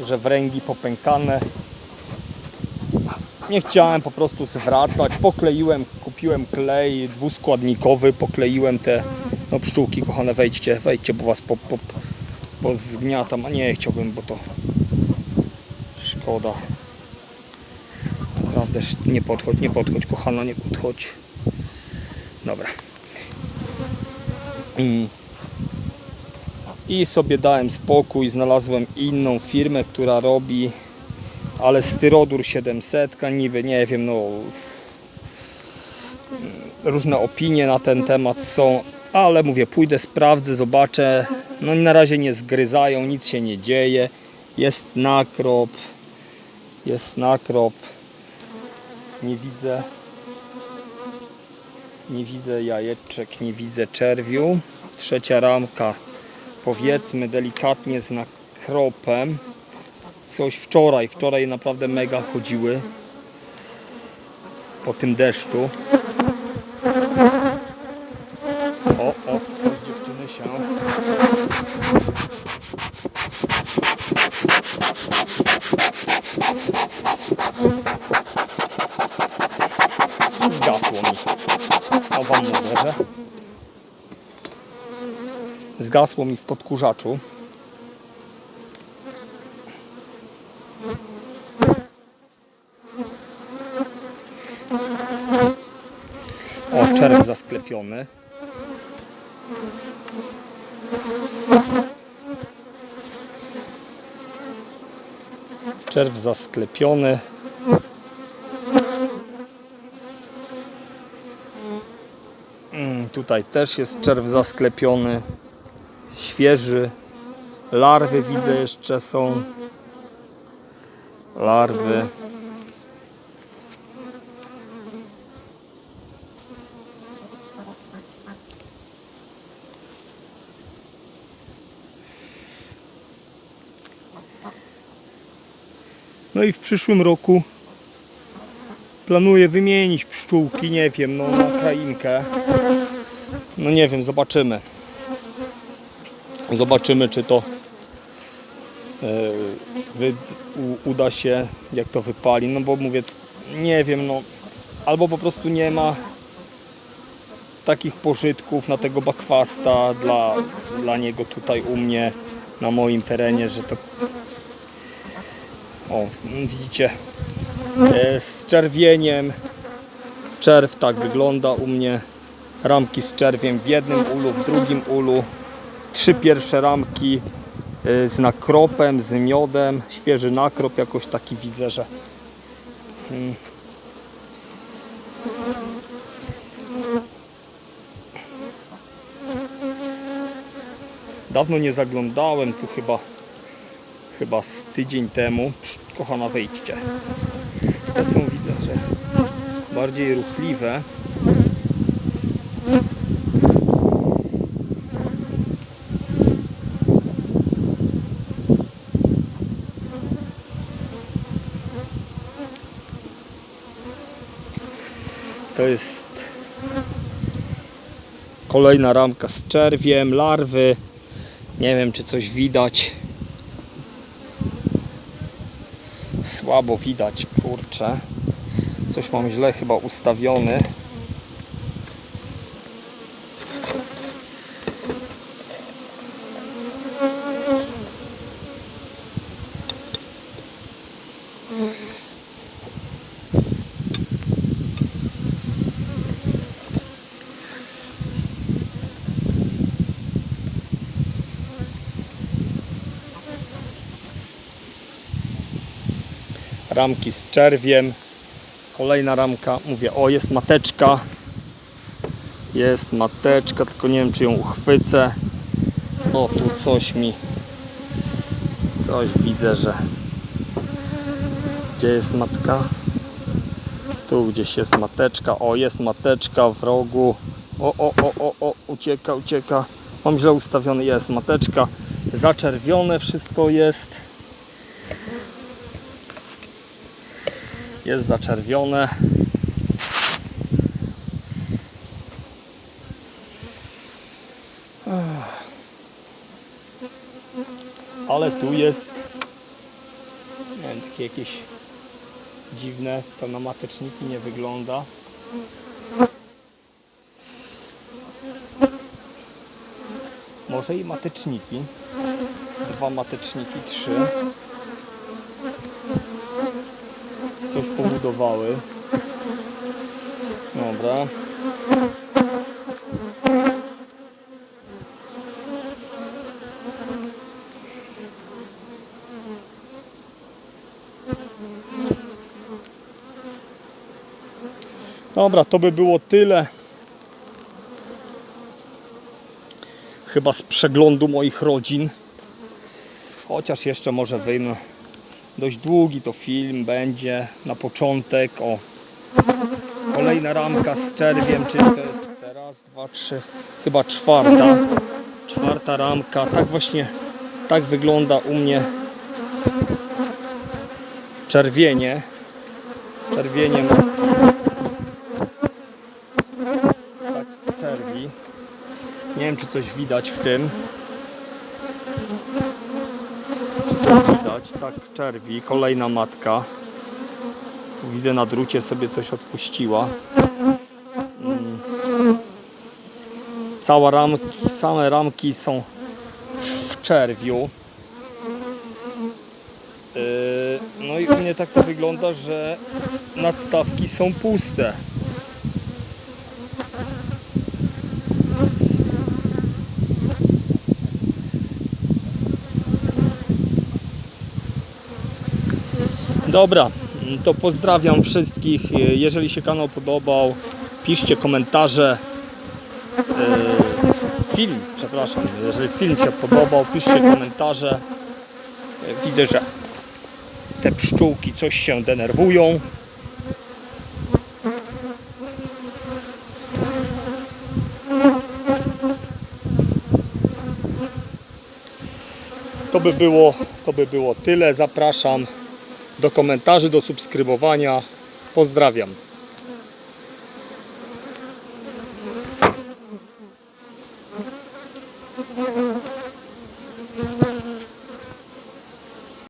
że wręgi popękane. Nie chciałem po prostu zwracać. Pokleiłem, kupiłem klej dwuskładnikowy, pokleiłem te no pszczółki kochane, wejdźcie, wejdźcie, bo was po, po, po zgniatam, a nie chciałbym, bo to szkoda. Naprawdę nie podchodź, nie podchodź, kochana, nie podchodź. Dobra. Mm. I sobie dałem spokój, znalazłem inną firmę, która robi ale styrodur 700, niby nie wiem, no różne opinie na ten temat są, ale mówię, pójdę, sprawdzę, zobaczę. No na razie nie zgryzają, nic się nie dzieje. Jest nakrop, jest nakrop. Nie widzę nie widzę jajeczek, nie widzę czerwiu. Trzecia ramka, powiedzmy delikatnie z nakropem. Coś wczoraj, wczoraj naprawdę mega chodziły po tym deszczu. O, o, coś dziewczyny się. Zgasło mi. O wam mówię, że zgasło mi w podkurzaczu. O, czerw zasklepiony. Czerw zasklepiony. Mm, Tutaj też jest czerw zasklepiony, świeży. Larwy widzę jeszcze są. Larwy. No i w przyszłym roku planuję wymienić pszczółki, nie wiem, no na krainkę. No nie wiem, zobaczymy. Zobaczymy, czy to e, wy, u, uda się, jak to wypali. No bo mówię, nie wiem, no albo po prostu nie ma takich pożytków na tego bakwasta dla, dla niego tutaj u mnie na moim terenie, że to o, widzicie e, z czerwieniem czerw tak wygląda u mnie ramki z czerwiem w jednym ulu, w drugim ulu trzy pierwsze ramki e, z nakropem, z miodem. Świeży nakrop jakoś taki widzę, że mm. dawno nie zaglądałem tu chyba chyba z tydzień temu. Kochana wejdźcie. Te są widzę, że bardziej ruchliwe To jest kolejna ramka z czerwiem, larwy. Nie wiem, czy coś widać. Słabo widać, kurczę. Coś mam źle chyba ustawiony. Ramki z czerwiem. Kolejna ramka, mówię, o jest mateczka. Jest mateczka, tylko nie wiem czy ją uchwycę. O tu coś mi, coś widzę, że gdzie jest matka? Tu gdzieś jest mateczka, o jest mateczka w rogu. O, o, o, o, o, ucieka, ucieka. Mam źle ustawiony, jest mateczka. Zaczerwione wszystko jest. Jest zaczerwione. Ale tu jest Nie wiem, takie jakieś dziwne, to na mateczniki nie wygląda. Może i mateczniki. Dwa mateczniki, trzy. Coś pobudowały. Dobra. Dobra, to by było tyle. Chyba z przeglądu moich rodzin. Chociaż jeszcze może wyjmę. Dość długi to film będzie na początek. O, kolejna ramka z czerwiem, czyli to jest teraz, dwa, trzy, chyba czwarta. Czwarta ramka. Tak właśnie, tak wygląda u mnie czerwienie. Czerwienie ma tak z czerwi. Nie wiem, czy coś widać w tym. Czy coś widać? Tak, czerwi. Kolejna matka. Tu widzę na drucie sobie coś odpuściła. Mm. Cała ramki, same ramki są w czerwiu. Yy, No i u mnie tak to wygląda, że nadstawki są puste. Dobra, to pozdrawiam wszystkich. Jeżeli się kanał podobał, piszcie komentarze. Yy, Film, przepraszam, jeżeli film się podobał, piszcie komentarze. Yy, Widzę, że te pszczółki coś się denerwują. To by było, to by było tyle. Zapraszam do komentarzy, do subskrybowania. Pozdrawiam.